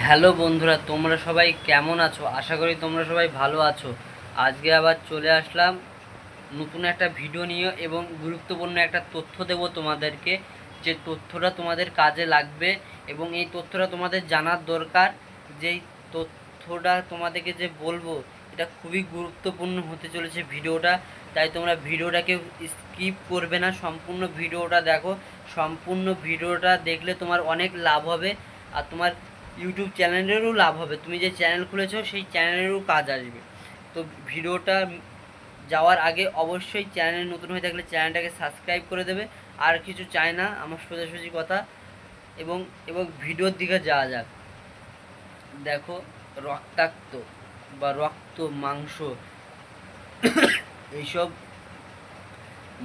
Hello বন্ধুরা, তোমরা সবাই কেমন আছো? আশা করি তোমরা সবাই ভালো আছো। আজকে আবার চলে আসলাম নতুন একটা ভিডিও নিয়ে এবং গুরুত্বপূর্ণ একটা তথ্য দেব তোমাদেরকে। যে তথ্যটা তোমাদের কাজে লাগবে এবং এই তথ্যটা তোমাদের জানার দরকার। যেই তথ্যটা তোমাদেরকে যে বলব, এটা খুবই গুরুত্বপূর্ণ হতে চলেছে ভিডিওটা। তাই তোমরা ভিডিওটাকে স্কিপ করবে না, সম্পূর্ণ ভিডিওটা দেখো। সম্পূর্ণ ভিডিওটা দেখলে তোমার অনেক লাভ হবে। আর তোমার ইউটিউব চ্যানেলেরও লাভ হবে। তুমি যে চ্যানেল খুলেছো, সেই চ্যানেলেরও কাজ আসবে। তো ভিডিওটা যাওয়ার আগে অবশ্যই চ্যানেল নতুন হয়ে থাকলে চ্যানেলটাকে সাবস্ক্রাইব করে দেবে। আর কিছু চাই না, আমার সোজাসুজি কথা। এবং এবং ভিডিওর দিকে যাওয়া যাক। দেখো, রক্তাক্ত বা রক্ত মাংস, এইসব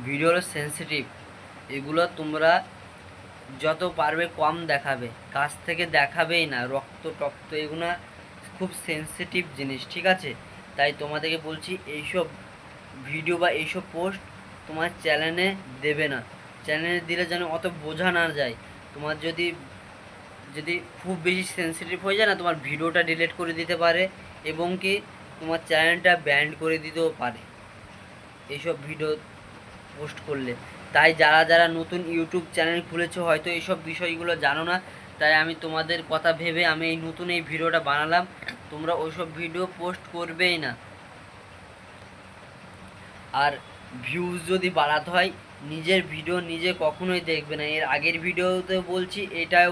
ভিডিও হলো সেন্সিটিভ এগুলো তোমরা যত পারবে কম দেখাবে। কাছ থেকে দেখাবেই না, রক্ত টক্ত এগুলো খুব সেন্সিটিভ জিনিস, ঠিক আছে? তাই তোমাদেরকে বলছি এইসব ভিডিও বা এইসব পোস্ট তোমার চ্যানেলে দেবে না। চ্যানেলে দিলে যেন অত বোঝা না যায়। তোমার যদি যদি খুব বেশি সেন্সিটিভ হয়ে যায় না, তোমার ভিডিওটা ডিলিট করে দিতে পারে এবং কি তোমার চ্যানেলটা ব্যান্ড করে দিতেও পারে। এইসব ভিডিও পোস্ট করলে। তাই যারা যারা নতুন ইউটিউব চ্যানেল খুলেছো, হয়তো এইসব বিষয়গুলো জানো না। তাই আমি তোমাদের কথা ভেবে আমি এই নতুন এই ভিডিওটা বানালাম। তোমরা ওইসব ভিডিও পোস্ট করবেই না। আর ভিউজ যদি বাড়াতে হয়, নিজের ভিডিও নিজে কখনোই দেখবে না। এর আগের ভিডিওতে বলছি, এটাও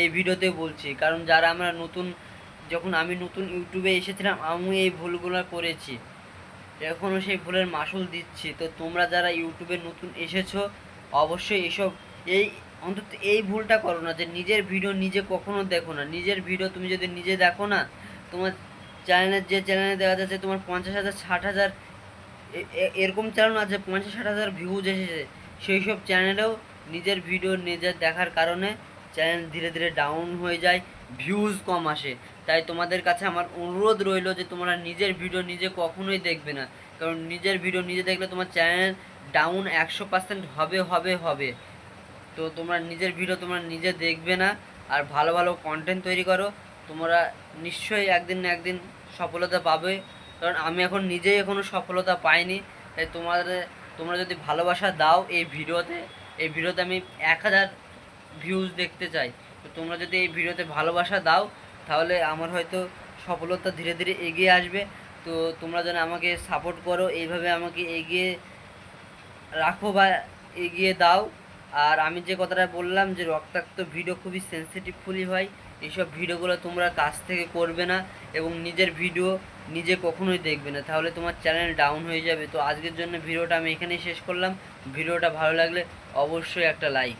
এই ভিডিওতে বলছি। কারণ যারা আমরা নতুন, যখন আমি নতুন ইউটিউবে এসেছিলাম, আমি এই ভুলগুলো করেছি। এখনও সেই ভুলের মাসুল দিচ্ছি। তো তোমরা যারা ইউটিউবে নতুন এসেছ, অবশ্যই এসব এই, অন্তত এই ভুলটা করো না যে নিজের ভিডিও নিজে কখনো দেখো না। নিজের ভিডিও তুমি যদি নিজে দেখো না, তোমার চ্যানেলের যে চ্যানেলে দেখা যাচ্ছে তোমার পঞ্চাশ হাজার, ষাট হাজার এরকম চ্যানেল আছে, পঞ্চাশ, ষাট হাজার ভিউজ এসেছে সেই সব চ্যানেলেও নিজের ভিডিও নিজের দেখার কারণে চ্যানেল ধীরে ধীরে ডাউন হয়ে যায় ভিউজ কম আসে। তাই তোমাদের কাছে আমার অনুরোধ রইল যে তোমরা নিজের ভিডিও নিজে কখনোই দেখবে না। কারণ নিজের ভিডিও নিজে দেখলে তোমার চ্যানেল ডাউন একশো পার্সেন্ট হবে হবে হবে। তো তোমরা নিজের ভিডিও তোমরা নিজে দেখবে না। আর ভালো ভালো কন্টেন্ট তৈরি করো। তোমরা নিশ্চয়ই একদিন না একদিন সফলতা পাবে। কারণ আমি এখন নিজেই এখনও সফলতা পাইনি। তাই তোমাদের, তোমরা যদি ভালোবাসা দাও এই ভিডিওতে এই ভিডিওতে আমি এক হাজার ভিউজ দেখতে চাই। তো তোমরা যদি এই ভিডিওতে ভালোবাসা দাও, তাহলে আমার হয়তো সফলতা ধীরে ধীরে এগিয়ে আসবে। তো তোমরা যেন আমাকে সাপোর্ট করো, এইভাবে আমাকে এগিয়ে রাখো বা এগিয়ে দাও। আর আমি যে কথাটা বললাম যে রক্তাক্ত ভিডিও খুবই সেন্সিটিভফুলি হয়, এইসব ভিডিওগুলো তোমরা কাছ থেকে করবে না এবং নিজের ভিডিও নিজে কখনোই দেখবে না। তাহলে তোমার চ্যানেল ডাউন হয়ে যাবে। তো আজকের জন্য ভিডিওটা আমি এখানেই শেষ করলাম। ভিডিওটা ভালো লাগলে অবশ্যই একটা লাইক